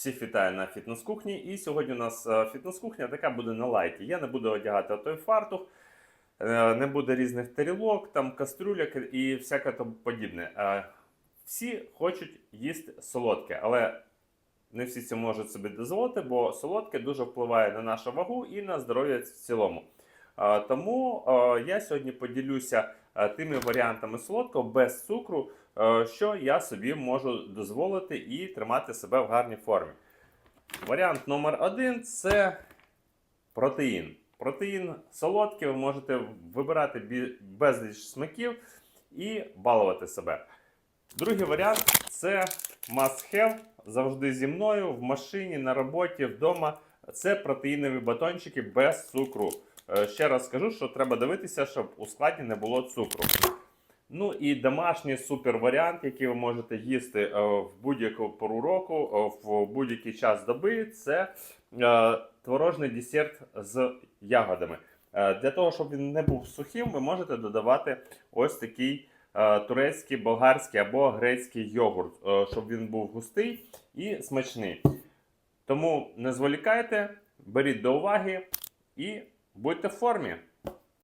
Всіх вітаю на фітнес-кухні. І сьогодні у нас е, фітнес-кухня така буде на лайті. Я не буду одягати той фартух, е, не буде різних тарілок, там кастрюляк і всяке тому подібне. Е, Всі хочуть їсти солодке, але не всі це можуть собі дозволити, бо солодке дуже впливає на нашу вагу і на здоров'я в цілому. Тому я сьогодні поділюся тими варіантами солодкого без цукру, що я собі можу дозволити і тримати себе в гарній формі. Варіант номер один це протеїн. Протеїн солодкий, ви можете вибирати безліч смаків і балувати себе. Другий варіант це must have завжди зі мною в машині, на роботі, вдома. Це протеїнові батончики без цукру. Е, Ще раз скажу, що треба дивитися, щоб у складі не було цукру. Ну і домашній супер варіант, який ви можете їсти е, в будь-яку пору року, е, в будь-який час доби, це творожний десерт з ягодами. Для того, щоб він не був сухим, ви можете додавати ось такий турецький, болгарський або грецький йогурт, щоб він був густий і смачний. Тому не зволікайте, беріть до уваги і будьте в формі.